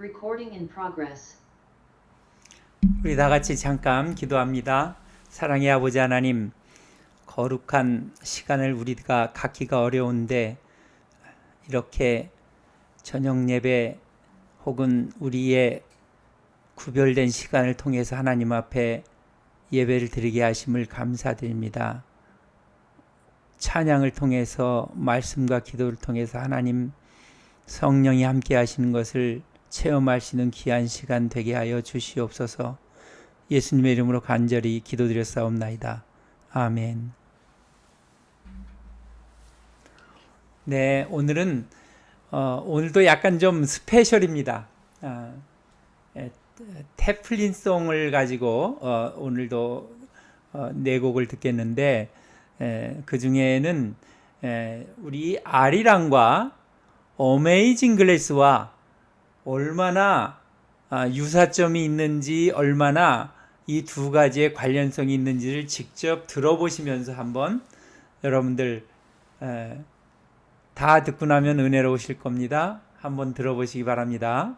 Recording in progress. 우리 다 같이 잠깐 기도합니다. 사랑의 아버지 하나님, 거룩한 시간을 우리가 갖기가 어려운데 이렇게 저녁 예배 혹은 우리의 구별된 시간을 통해서 하나님 앞에 예배를 드리게 하심을 감사드립니다. 찬양을 통해서 말씀과 기도를 통해서 하나님 성령이 함께 하시는 것을 있는 귀한 시간 되게 하여 주시옵소서. 예수님의 이름으로 간절히 기도드렸사옵나이다. 아멘. 네, 오늘은 어, 오늘도 약간 좀 스페셜입니다. 아, 에, 태플린송을 가지고 어, 오늘도 어, 네 곡을 듣겠는데 에, 그 중에는 에, 우리 아리랑과 어메이징 글래스와 얼마나 아, 유사점이 있는지 얼마나 이 두 가지의 관련성이 있는지를 직접 들어보시면서 한번 여러분들 에, 다 듣고 나면 은혜로우실 겁니다. 한번 들어보시기 바랍니다.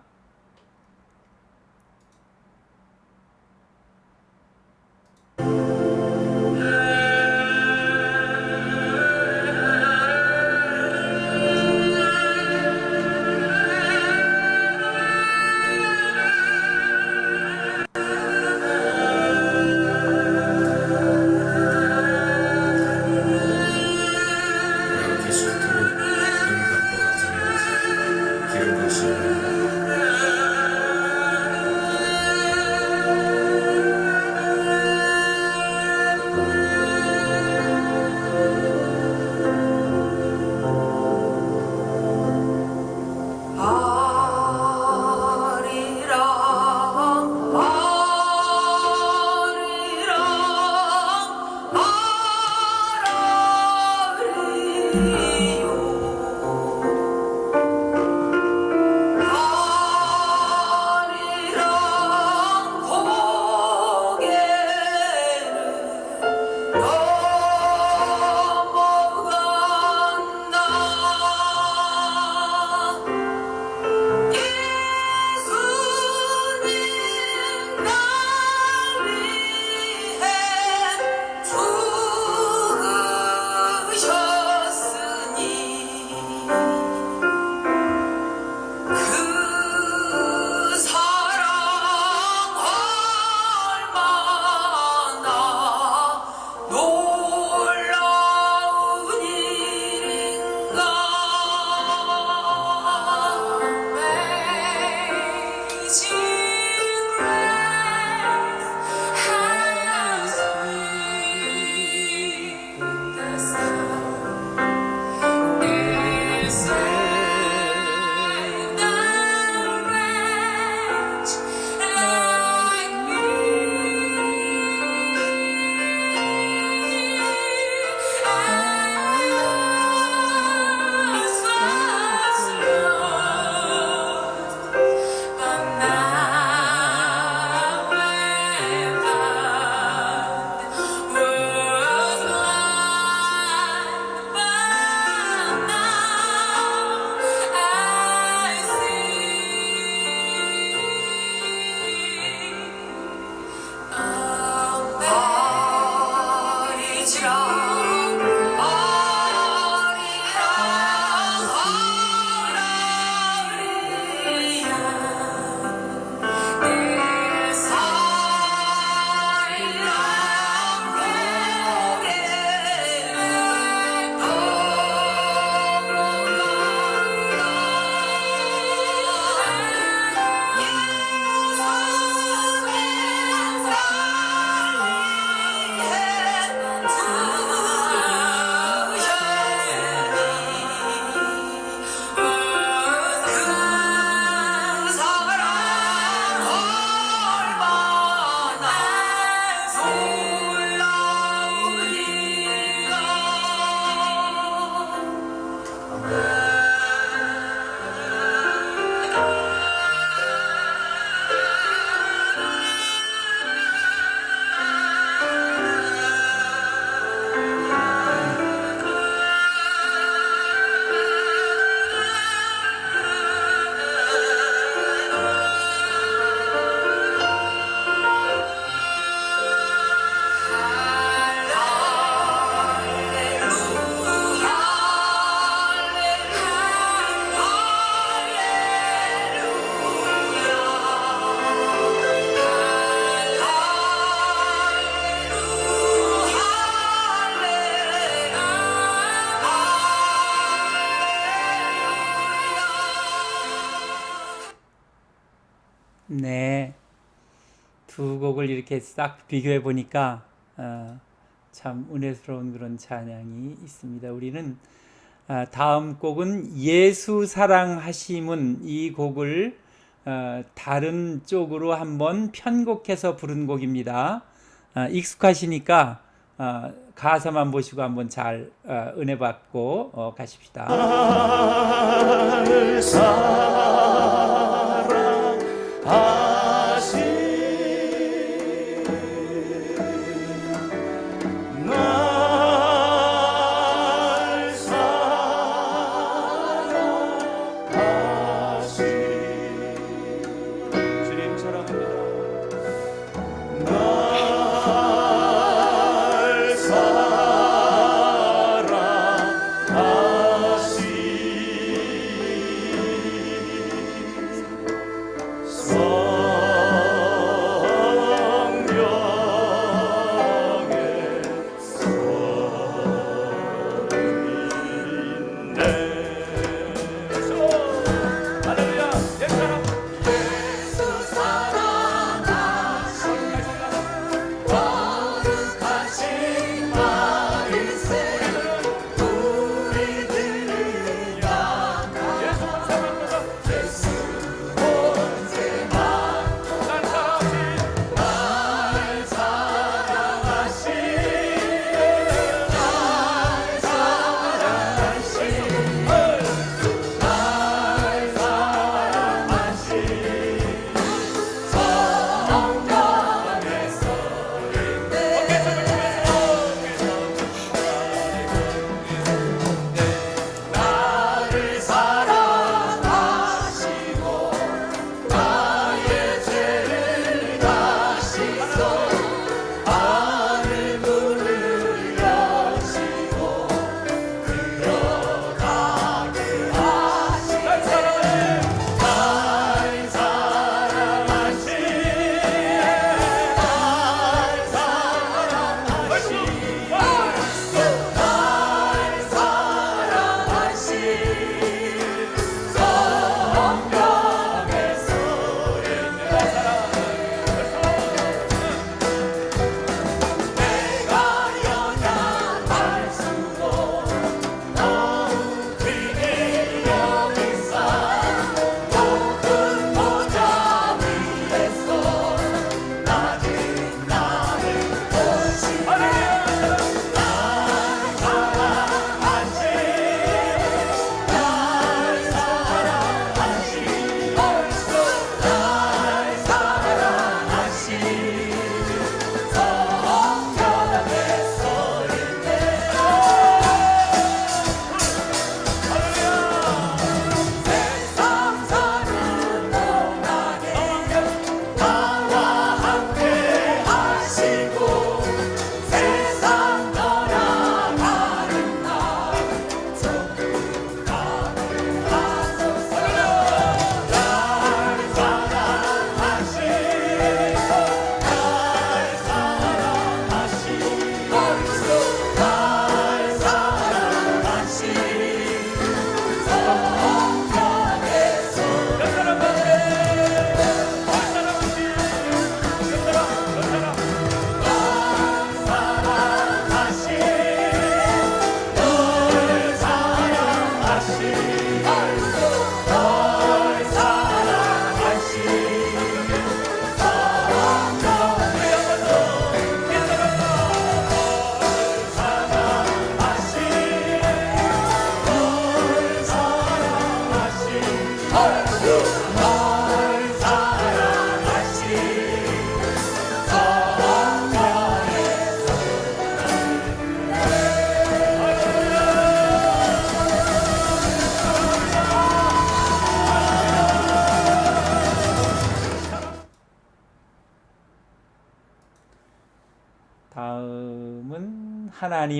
네. 두 곡을 이렇게 싹 비교해 보니까 어, 참 은혜스러운 그런 찬양이 있습니다. 우리는 아, 다음 곡은 예수 사랑하심은 이 곡을 어, 다른 쪽으로 한번 편곡해서 부른 곡입니다. 아, 익숙하시니까 어, 가사만 보시고 한번 잘 어, 은혜 받고 어, 가십시다.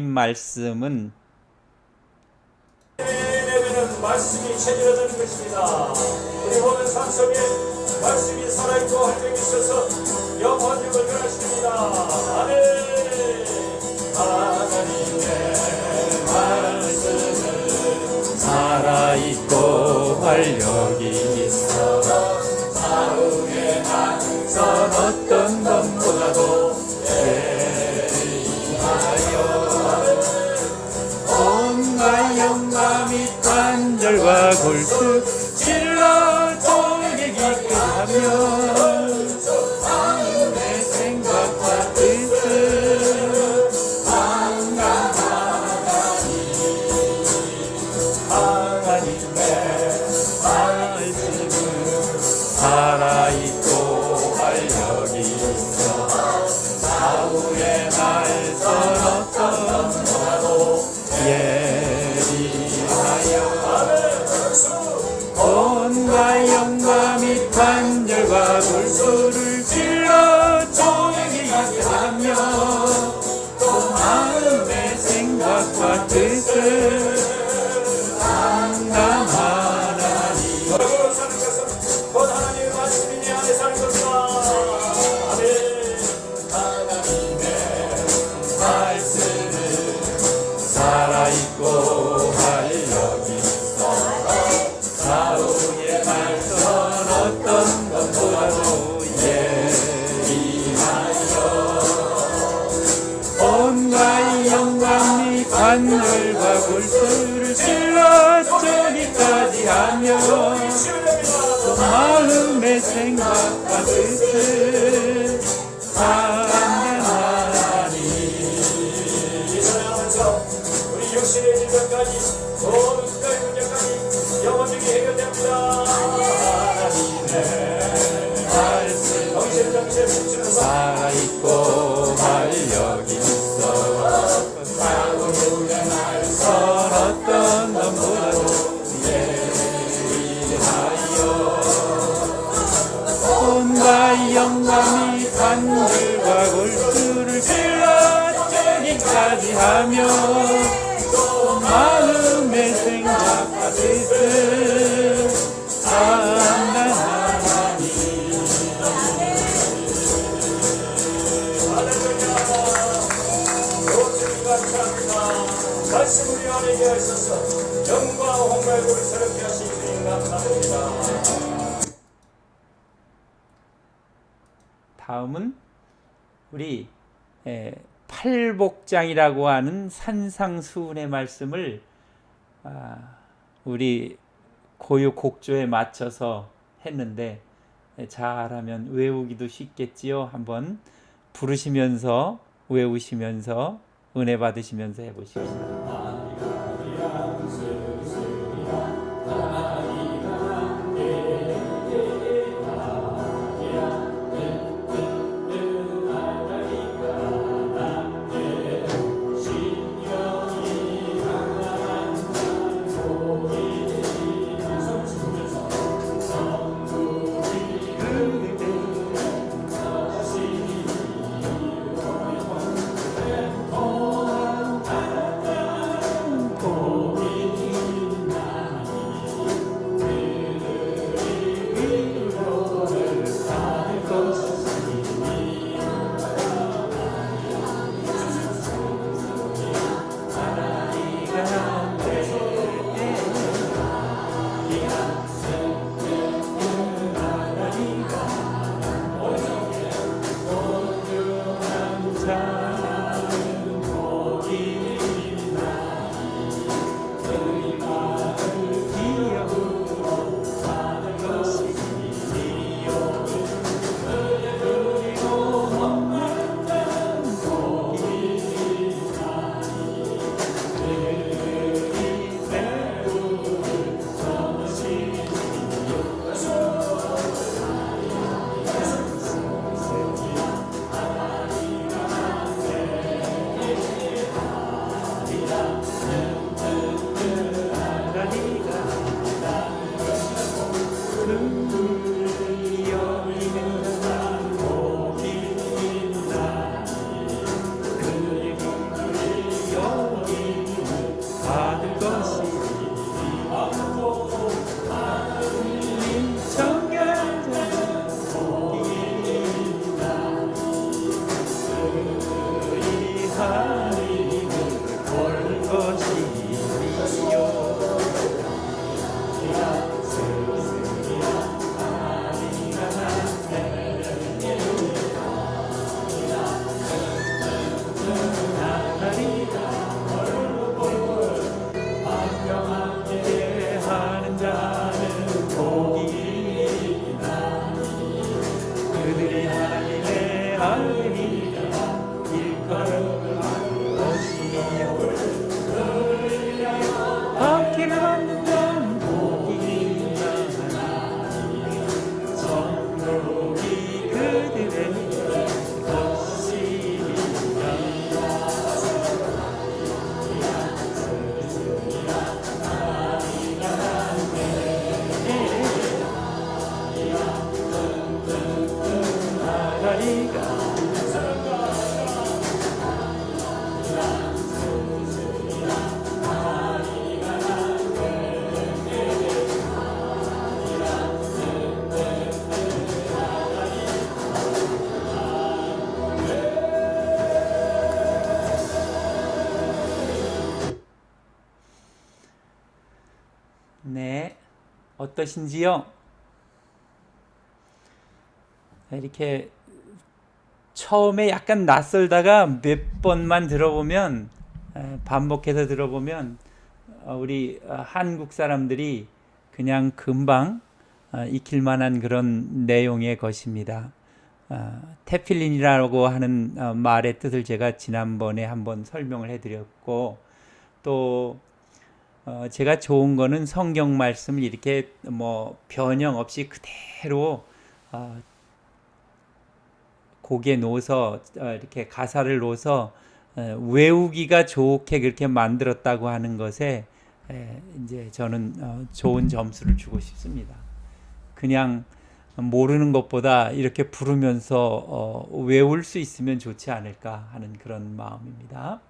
하나님 말씀은 말씀이 체결되는 것입니다. 우리 삶 속에 말씀이 살아있고 활력이 있어서 영원히 건강하십니다. 아멘. 하나님의 말씀은 살아있고 활력이 있어 사후에 어 깃발과 골프. 생각 같을 듯 하셔서 영광 홍멸을 새롭게 하신 주님 감사합니다. 다음은 우리 예, 팔복장이라고 하는 산상수훈의 말씀을 아, 우리 고유곡조에 맞춰서 했는데 예, 잘하면 외우기도 쉽겠지요. 한번 부르시면서 외우시면서 은혜 받으시면서 해보시겠습니다. 떠신지요? 이렇게 처음에 약간 낯설다가 몇 번만 들어보면 에, 반복해서 들어보면 어, 우리 어, 한국 사람들이 그냥 금방 어, 익힐 만한 그런 내용의 것입니다. 어, 테필린이라고 하는 어, 말의 뜻을 제가 지난번에 한번 설명을 해드렸고 또 어, 제가 좋은 거는 성경 말씀을 이렇게 뭐 변형 없이 그대로 어, 곡에 놓아서 어, 이렇게 가사를 놓아서 어, 외우기가 좋게 그렇게 만들었다고 하는 것에 에, 이제 저는 어, 좋은 점수를 주고 싶습니다. 그냥 모르는 것보다 이렇게 부르면서 어, 외울 수 있으면 좋지 않을까 하는 그런 마음입니다.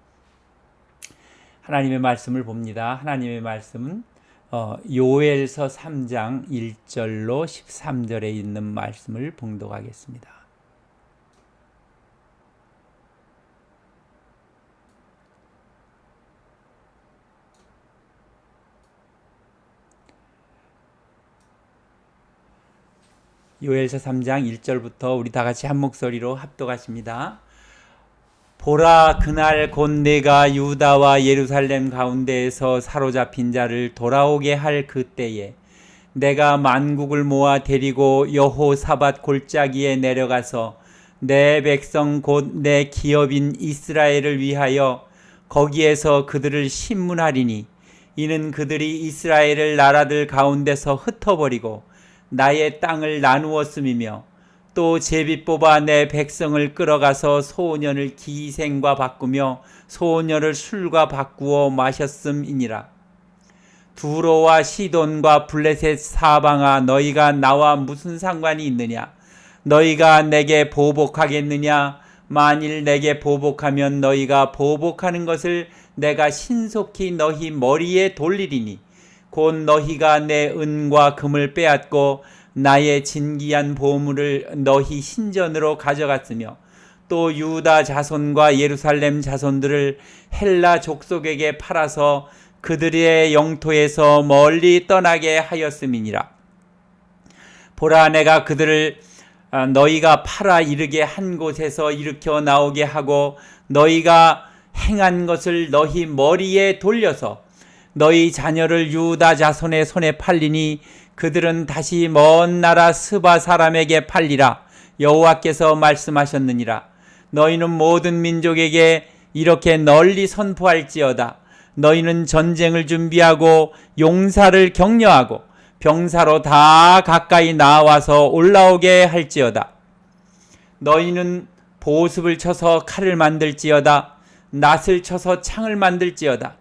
하나님의 말씀을 봅니다. 하나님의 말씀은 어, 요엘서 3장 1절로 13절에 있는 말씀을 봉독하겠습니다. 요엘서 3장 1절부터 우리 다 같이 한 목소리로 합독하십니다. 보라 그날 곧 내가 유다와 예루살렘 가운데에서 사로잡힌 자를 돌아오게 할 그때에 내가 만국을 모아 데리고 여호사밧 골짜기에 내려가서 내 백성 곧 내 기업인 이스라엘을 위하여 거기에서 그들을 신문하리니 이는 그들이 이스라엘을 나라들 가운데서 흩어버리고 나의 땅을 나누었음이며 또 제비 뽑아 내 백성을 끌어가서 소년을 기생과 바꾸며 소년을 술과 바꾸어 마셨음이니라. 두로와 시돈과 블레셋 사방아 너희가 나와 무슨 상관이 있느냐? 너희가 내게 보복하겠느냐? 만일 내게 보복하면 너희가 보복하는 것을 내가 신속히 너희 머리에 돌리리니 곧 너희가 내 은과 금을 빼앗고 나의 진기한 보물을 너희 신전으로 가져갔으며 또 유다 자손과 예루살렘 자손들을 헬라 족속에게 팔아서 그들의 영토에서 멀리 떠나게 하였음이니라. 보라 내가 그들을 아, 너희가 팔아 이르게 한 곳에서 일으켜 나오게 하고 너희가 행한 것을 너희 머리에 돌려서 너희 자녀를 유다 자손의 손에 팔리니 그들은 다시 먼 나라 스바 사람에게 팔리라. 여호와께서 말씀하셨느니라. 너희는 모든 민족에게 이렇게 널리 선포할지어다. 너희는 전쟁을 준비하고 용사를 격려하고 병사로 다 가까이 나와서 올라오게 할지어다. 너희는 보습을 쳐서 칼을 만들지어다. 낫을 쳐서 창을 만들지어다.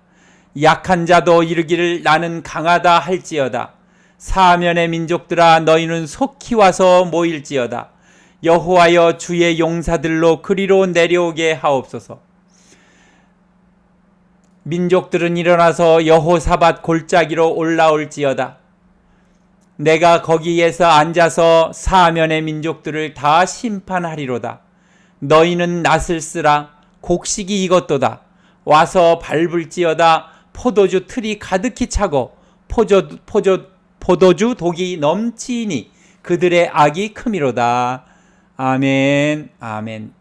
약한 자도 이르기를 나는 강하다 할지어다 사면의 민족들아 너희는 속히 와서 모일지어다. 여호와여 주의 용사들로 그리로 내려오게 하옵소서. 민족들은 일어나서 여호사밧 골짜기로 올라올지어다. 내가 거기에서 앉아서 사면의 민족들을 다 심판하리로다. 너희는 낫을 쓰라. 곡식이 이것도다. 와서 밟을지어다. 포도주 틀이 가득히 차고 포조, 포조, 포도주 독이 넘치니 그들의 악이 크미로다. 아멘, 아멘.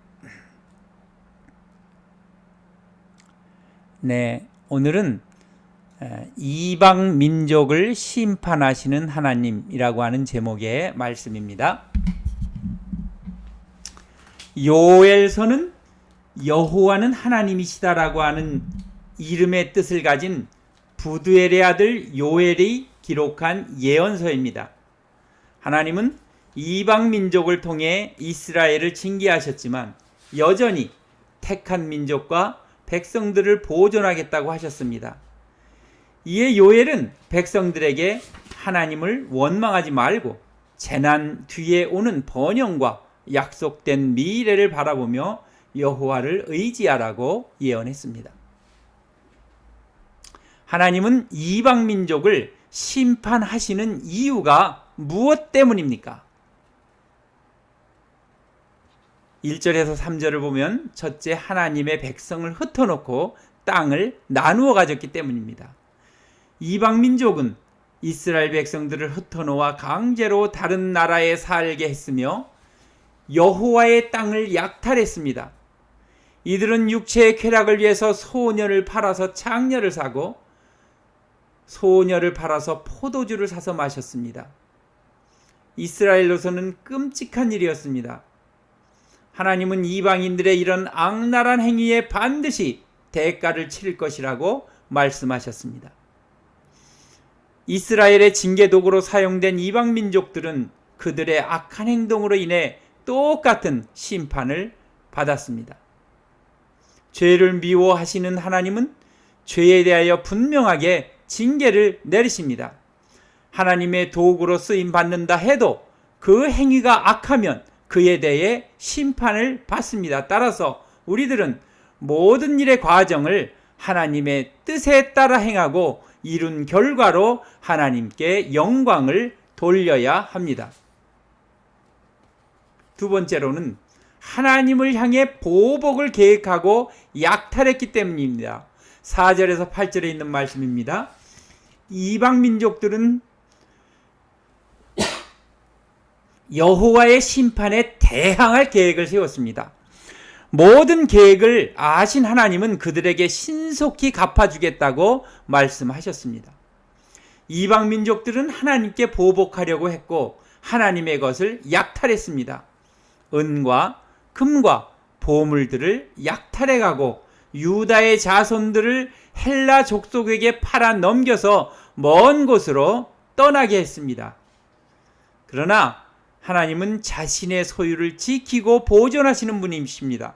네, 오늘은 에, 이방 민족을 심판하시는 하나님이라고 하는 제목의 말씀입니다. 요엘서는 여호와는 하나님이시다라고 하는 이름의 뜻을 가진 부두엘의 아들 요엘이 기록한 예언서입니다. 하나님은 이방 민족을 통해 이스라엘을 징계하셨지만 여전히 택한 민족과 백성들을 보존하겠다고 하셨습니다. 이에 요엘은 백성들에게 하나님을 원망하지 말고 재난 뒤에 오는 번영과 약속된 미래를 바라보며 여호와를 의지하라고 예언했습니다. 하나님은 이방 민족을 심판하시는 이유가 무엇 때문입니까? 1절에서 3절을 보면 첫째 하나님의 백성을 흩어놓고 땅을 나누어 가졌기 때문입니다. 이방 민족은 이스라엘 백성들을 흩어놓아 강제로 다른 나라에 살게 했으며 여호와의 땅을 약탈했습니다. 이들은 육체의 쾌락을 위해서 소녀를 팔아서 장녀를 사고 소녀를 팔아서 포도주를 사서 마셨습니다. 이스라엘로서는 끔찍한 일이었습니다. 하나님은 이방인들의 이런 악랄한 행위에 반드시 대가를 치를 것이라고 말씀하셨습니다. 이스라엘의 징계 도구로 사용된 이방 민족들은 그들의 악한 행동으로 인해 똑같은 심판을 받았습니다. 죄를 미워하시는 하나님은 죄에 대하여 분명하게 징계를 내리십니다. 하나님의 도구로 쓰임 받는다 해도 그 행위가 악하면 그에 대해 심판을 받습니다. 따라서 우리들은 모든 일의 과정을 하나님의 뜻에 따라 행하고 이룬 결과로 하나님께 영광을 돌려야 합니다. 두 번째로는 하나님을 향해 보복을 계획하고 약탈했기 때문입니다. 4절에서 8절에 있는 말씀입니다. 이방 민족들은 여호와의 심판에 대항할 계획을 세웠습니다. 모든 계획을 아신 하나님은 그들에게 신속히 갚아주겠다고 말씀하셨습니다. 이방 민족들은 하나님께 보복하려고 했고 하나님의 것을 약탈했습니다. 은과 금과 보물들을 약탈해가고 유다의 자손들을 헬라 족속에게 팔아 넘겨서 먼 곳으로 떠나게 했습니다. 그러나 하나님은 자신의 소유를 지키고 보존하시는 분이십니다.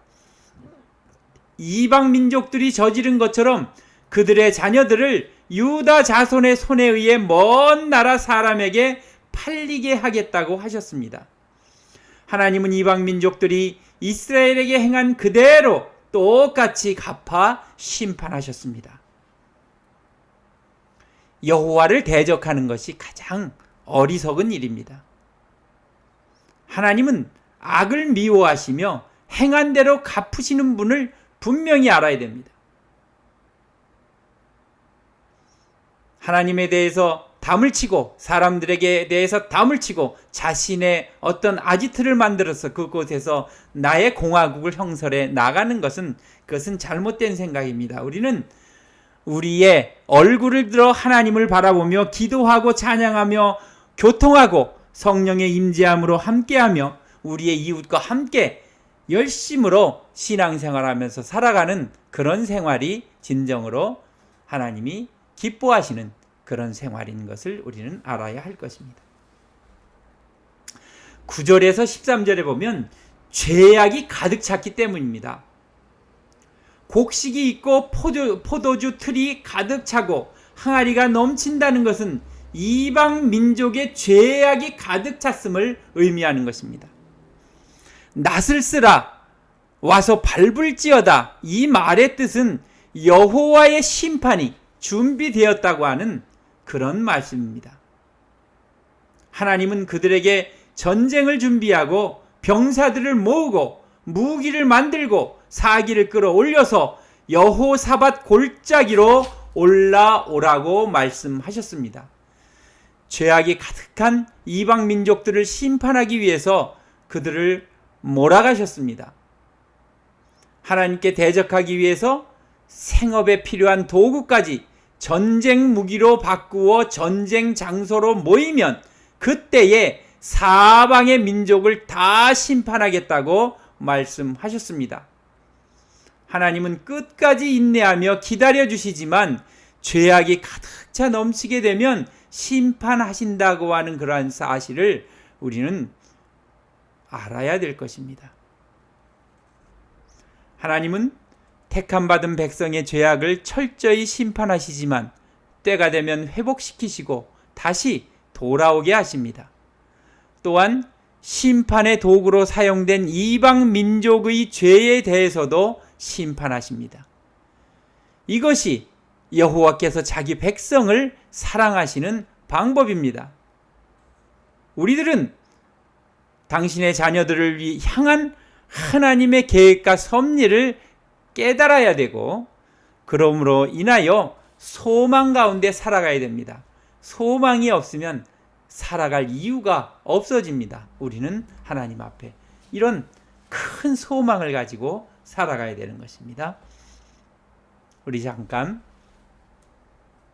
이방 민족들이 저지른 것처럼 그들의 자녀들을 유다 자손의 손에 의해 먼 나라 사람에게 팔리게 하겠다고 하셨습니다. 하나님은 이방 민족들이 이스라엘에게 행한 그대로 똑같이 갚아 심판하셨습니다. 여호와를 대적하는 것이 가장 어리석은 일입니다. 하나님은 악을 미워하시며 행한 대로 갚으시는 분을 분명히 알아야 됩니다. 하나님에 대해서 담을 치고 사람들에게 대해서 담을 치고 자신의 어떤 아지트를 만들어서 그곳에서 나의 공화국을 형설해 나가는 것은 그것은 잘못된 생각입니다. 우리는 우리의 얼굴을 들어 하나님을 바라보며 기도하고 찬양하며 교통하고 성령의 임재함으로 함께하며 우리의 이웃과 함께 열심으로 신앙생활하면서 살아가는 그런 생활이 진정으로 하나님이 기뻐하시는 그런 생활인 것을 우리는 알아야 할 것입니다. 9절에서 13절에 보면 죄악이 가득 찼기 때문입니다. 곡식이 있고 포도, 포도주 틀이 가득 차고 항아리가 넘친다는 것은 이방 민족의 죄악이 가득 찼음을 의미하는 것입니다. 낫을 쓰라 와서 밟을지어다 이 말의 뜻은 여호와의 심판이 준비되었다고 하는 그런 말씀입니다. 하나님은 그들에게 전쟁을 준비하고 병사들을 모으고 무기를 만들고 사기를 끌어올려서 여호사밧 골짜기로 올라오라고 말씀하셨습니다. 죄악이 가득한 이방 민족들을 심판하기 위해서 그들을 몰아가셨습니다. 하나님께 대적하기 위해서 생업에 필요한 도구까지 전쟁 무기로 바꾸어 전쟁 장소로 모이면 그때에 사방의 민족을 다 심판하겠다고 말씀하셨습니다. 하나님은 끝까지 인내하며 기다려 주시지만 죄악이 가득 차 넘치게 되면 심판하신다고 하는 그러한 사실을 우리는 알아야 될 것입니다. 하나님은 택함 받은 백성의 죄악을 철저히 심판하시지만 때가 되면 회복시키시고 다시 돌아오게 하십니다. 또한 심판의 도구로 사용된 이방 민족의 죄에 대해서도 심판하십니다. 이것이 여호와께서 자기 백성을 사랑하시는 방법입니다. 우리들은 당신의 자녀들을 향한 하나님의 계획과 섭리를 깨달아야 되고 그러므로 인하여 소망 가운데 살아가야 됩니다. 소망이 없으면 살아갈 이유가 없어집니다. 우리는 하나님 앞에 이런 큰 소망을 가지고 살아가야 되는 것입니다. 우리 잠깐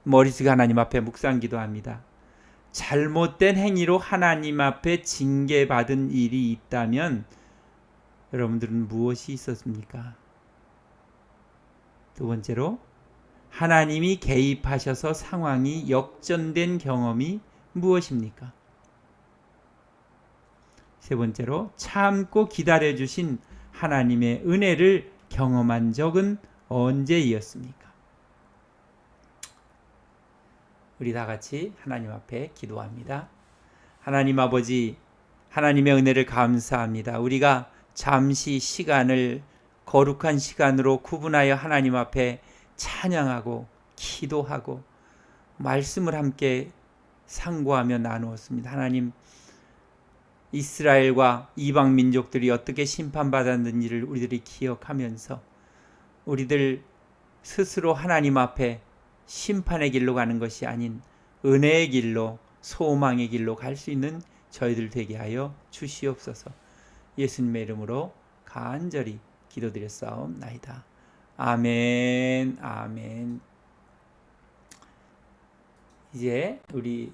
머리 숙여 하나님 앞에 묵상 기도합니다. 잘못된 행위로 하나님 앞에 징계받은 일이 있다면 여러분들은 무엇이 있었습니까? 두 번째로 하나님이 개입하셔서 상황이 역전된 경험이 무엇입니까? 세 번째로 참고 기다려 주신 하나님의 은혜를 경험한 적은 언제이었습니까? 우리 다 같이 하나님 앞에 기도합니다. 하나님 아버지, 하나님의 은혜를 감사합니다. 우리가 잠시 시간을 거룩한 시간으로 구분하여 하나님 앞에 찬양하고 기도하고 말씀을 함께 상고하며 나누었습니다. 하나님, 이스라엘과 이방 민족들이 어떻게 심판받았는지를 우리들이 기억하면서 우리들 스스로 하나님 앞에 심판의 길로 가는 것이 아닌 은혜의 길로 소망의 길로 갈 수 있는 저희들 되게 하여 주시옵소서. 예수님의 이름으로 간절히 기도드렸사옵나이다. 아멘. 아멘. 이제 우리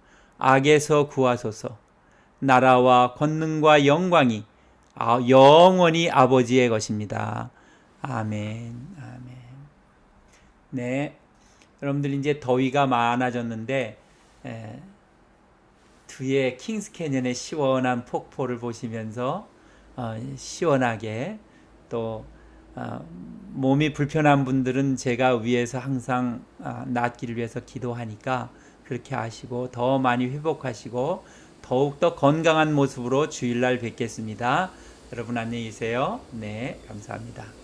악에서 구하소서. 나라와 권능과 영광이 아, 영원히 아버지의 것입니다. 아멘. 아멘. 네. 여러분들 이제 더위가 많아졌는데 에, 뒤에 킹스 캐년의 시원한 폭포를 보시면서 어, 시원하게 또 어, 몸이 불편한 분들은 제가 위에서 항상 아, 낫기를 위해서 기도하니까 그렇게 하시고 더 많이 회복하시고 더욱더 건강한 모습으로 주일날 뵙겠습니다. 여러분 안녕히 계세요. 네, 감사합니다.